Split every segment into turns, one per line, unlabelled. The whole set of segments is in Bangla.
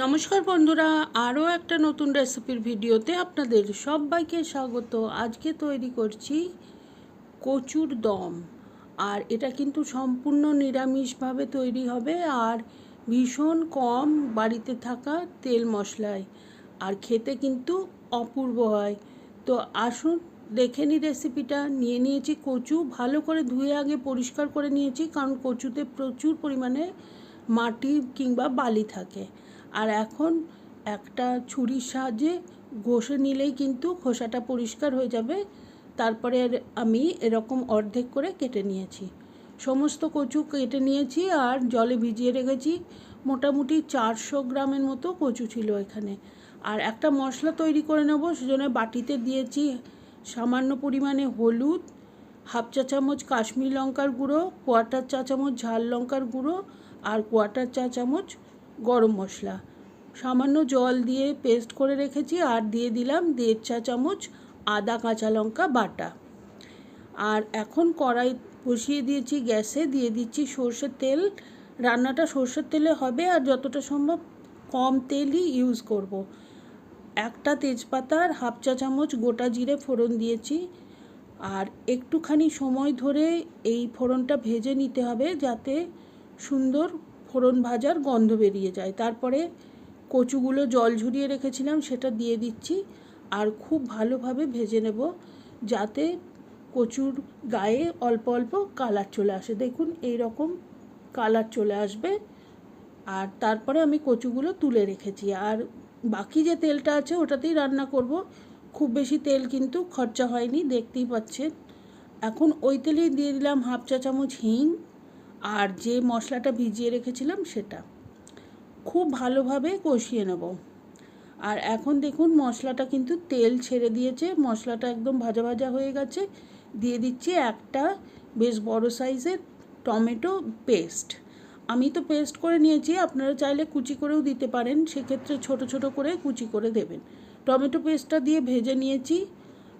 নমস্কার বন্ধুরা, আরও একটা নতুন রেসিপির ভিডিওতে আপনাদের সবাইকে স্বাগত। আজকে তৈরি করছি কচুর দম। আর এটা কিন্তু সম্পূর্ণ নিরামিষভাবে তৈরি হবে আর ভীষণ কম বাড়িতে থাকা তেল মশলায়। আর খেতে কিন্তু অপূর্ব হয়। তো আসুন, দেখে নিই রেসিপিটা। নিয়ে নিয়েছি কচু, ভালো করে ধুয়ে আগে পরিষ্কার করে নিয়েছি, কারণ কচুতে প্রচুর পরিমাণে মাটি কিংবা বালি থাকে। আর এখন একটা ছুরির সাহায্যে ঘষে নিলেই কিন্তু খোসাটা পরিষ্কার হয়ে যাবে। তারপরে আমি এরকম অর্ধেক করে কেটে নিয়েছি। সমস্ত কচু কেটে নিয়েছি আর জলে ভিজিয়ে রেখেছি। মোটামুটি চারশো গ্রামের মতো কচু ছিল এখানে। আর একটা মশলা তৈরি করে নেব, সেজন্য বাটিতে দিয়েছি সামান্য পরিমাণে হলুদ, হাফ চা চামচ কাশ্মীর লঙ্কার গুঁড়ো কোয়াটার চা চামচ ঝাল লঙ্কার গুঁড়ো আর কোয়াটার চা চামচ গরম মশলা। সামান্য জল দিয়ে পেস্ট করে রেখেছি আর দিয়ে দিলাম দেড় চা চামচ আদা কাঁচা লঙ্কা বাটা। আর এখন কড়াই বসিয়ে দিয়েছি গ্যাসে, দিয়ে দিচ্ছি সর্ষের তেল। রান্নাটা সর্ষের তেলে হবে আর যতটা সম্ভব কম তেলই ইউজ করব। একটা তেজপাতা আর হাফ চা চামচ গোটা জিরে ফোড়ন দিয়েছি। আর একটুখানি সময় ধরে এই ফোড়নটা ভেজে নিতে হবে যাতে সুন্দর ফোড়ন ভাজার গন্ধ বেরিয়ে যায়। তারপরে কচুগুলো জল ঝরিয়ে রেখেছিলাম, সেটা দিয়ে দিচ্ছি আর খুব ভালোভাবে ভেজে নেব যাতে কচুর গায়ে অল্প অল্প কালার চলে আসে। দেখুন এই রকম কালার চলে আসবে। আর তারপরে আমি কচুগুলো তুলে রেখেছি। আর বাকি যে তেলটা আছে, ওটাতেই রান্না করব। খুব বেশি তেল কিন্তু খরচা হয়নি, দেখতেই পাচ্ছেন। এখন ওই তেলেই দিয়ে দিলাম হাফ চা চামচ হিং। আর যে মশলাটা ভিজিয়ে রেখেছিলাম সেটা। খুব ভালোভাবে কষিয়ে নেব। আর এখন দেখুন মশলাটা কিন্তু তেল ছেড়ে দিয়েছে, মশলাটা একদম ভাজা ভাজা হয়ে গেছে। দিয়ে দিচ্ছি একটা বেশ বড় সাইজের টমেটো পেস্ট। আমি তো পেস্ট করে নিয়েছি, আপনারা চাইলে কুচি করেও দিতে পারেন, সেক্ষেত্রে ছোট ছোট করে কুচি করে দেবেন। টমেটো পেস্টটা দিয়ে ভেজে নিয়েছি,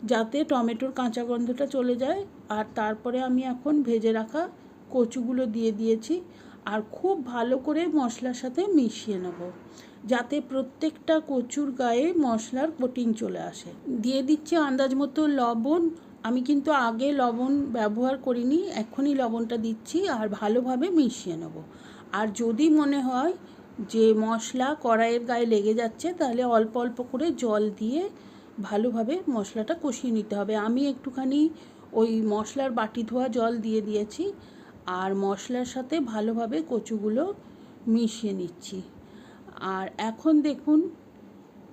যাতে টমেটোর কাঁচা গন্ধটা চলে যায়। আর তারপরে আমি এখন ভেজে রাখা কচুগুলো দিয়ে দিয়েছি আর খুব ভালো করে মশলার সাথে মিশিয়ে নেব, যাতে প্রত্যেকটা কচুর গায়ে মশলার কোটিং চলে আসে। দিয়ে দিচ্ছি আন্দাজ মতো লবণ। আমি কিন্তু আগে লবণ ব্যবহার করিনি, এখনই লবণটা দিচ্ছি আর ভালোভাবে মিশিয়ে নেব। আর যদি মনে হয় যে মশলা কড়াইয়ের গায়ে লেগে যাচ্ছে, তাহলে অল্প অল্প করে জল দিয়ে ভালোভাবে মশলাটা কষিয়ে নিতে হবে। আমি একটুখানি ওই মশলার বাটি ধোয়া জল দিয়ে দিয়েছি। আর মশলার সাথে ভালোভাবে কচুগুলো মিশিয়ে নিচ্ছি। আর এখন দেখুন,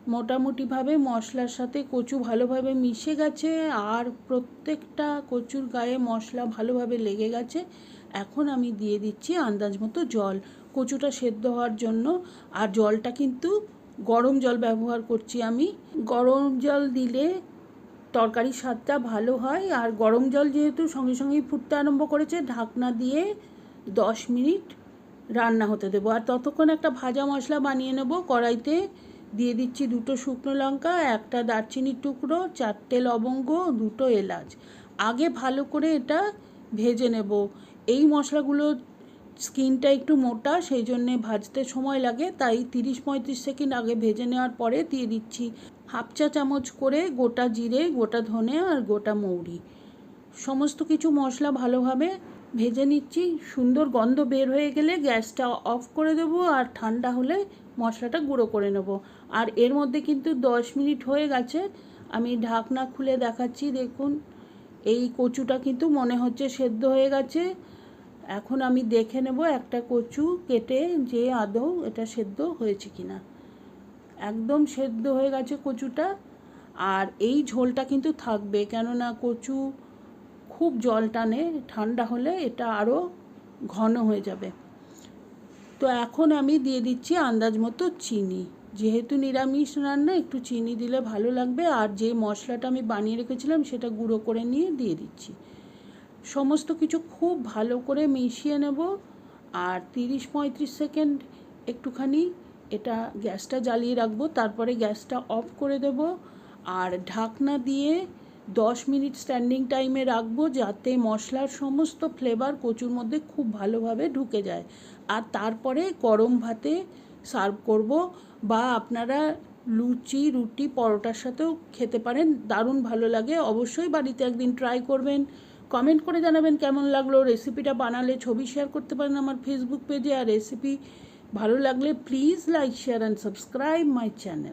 মোটামুটিভাবে মশলার সাথে কচু ভালোভাবে মিশে গেছে, আর প্রত্যেকটা কচুর গায়ে মশলা ভালোভাবে লেগে গেছে। এখন আমি দিয়ে দিচ্ছি আন্দাজ মতো জল। কচুটা সেদ্ধ হওয়ার জন্য, আর জলটা কিন্তু গরম জল ব্যবহার করছি আমি। গরম জল দিলে তরকারির স্বাদটা ভালো হয়। আর গরম জল যেহেতু সঙ্গে সঙ্গেই ফুটতে আরম্ভ করেছে, ঢাকনা দিয়ে দশ মিনিট রান্না হতে দেবো। আর ততক্ষণ একটা ভাজা মশলা বানিয়ে নেব। কড়াইতে দিয়ে দিচ্ছি দুটো শুকনো লঙ্কা, একটা দারচিনির টুকরো, চারটে লবঙ্গ, দুটো এলাচ। আগে ভালো করে এটা ভেজে নেব। এই মশলাগুলো স্কিনটা একটু মোটা, সেই জন্যে ভাজতে সময় লাগে। তাই তিরিশ পঁয়ত্রিশ সেকেন্ড আগে ভেজে নেওয়ার পরে দিয়ে দিচ্ছি হাফ চা চামচ করে গোটা জিরে, গোটা ধনে আর গোটা মৌরি। সমস্ত কিছু মশলা ভালোভাবে ভেজে নিচ্ছি। সুন্দর গন্ধ বের হয়ে গেলে গ্যাসটা অফ করে দেবো আর ঠান্ডা হলে মশলাটা গুঁড়ো করে নেব। আর এর মধ্যে কিন্তু দশ মিনিট হয়ে গেছে। আমি ঢাকনা খুলে দেখাচ্ছি, দেখুন। এই কচুটা কিন্তু মনে হচ্ছে সেদ্ধ হয়ে গেছে। এখন আমি দেখে নেব একটা কচু কেটে যে আদৌ এটা সেদ্ধ হয়েছে কি না একদম সেদ্ধ হয়ে গেছে কচুটা, আর এই ঝোলটা কিন্তু থাকবে, কেননা কচু খুব জল টানে, ঠান্ডা হলে এটা আরও ঘন হয়ে যাবে। তো এখন আমি দিয়ে দিচ্ছি আন্দাজ মতো চিনি। যেহেতু নিরামিষ রান্না, একটু চিনি দিলে ভালো লাগবে, আর যে মশলাটা আমি বানিয়ে রেখেছিলাম সেটা গুঁড়ো করে নিয়ে দিয়ে দিচ্ছি। সমস্ত কিছু খুব ভালো করে মিশিয়ে নেব আর তিরিশ পঁয়ত্রিশ সেকেন্ড একটুখানি এটা গ্যাসটা জ্বালিয়ে রাখব, তারপরে গ্যাসটা অফ করে দেব আর ঢাকনা দিয়ে দশ মিনিট স্ট্যান্ডিং টাইমে রাখব যাতে মশলার সমস্ত ফ্লেভার কচুর মধ্যে খুব ভালোভাবে ঢুকে যায়। আর তারপরে গরম ভাতে সার্ভ করব বা আপনারা লুচি, রুটি, পরোটার সাথেও খেতে পারেন, দারুণ ভালো লাগে। অবশ্যই বাড়িতে একদিন ট্রাই করবেন। কমেন্ট করে জানাবেন কেমন লাগল রেসিপিটা বানালে ছবি শেয়ার করতে পারেন আমার ফেসবুক পেজে আর রেসিপি ভালো লাগলে please like share and subscribe my channel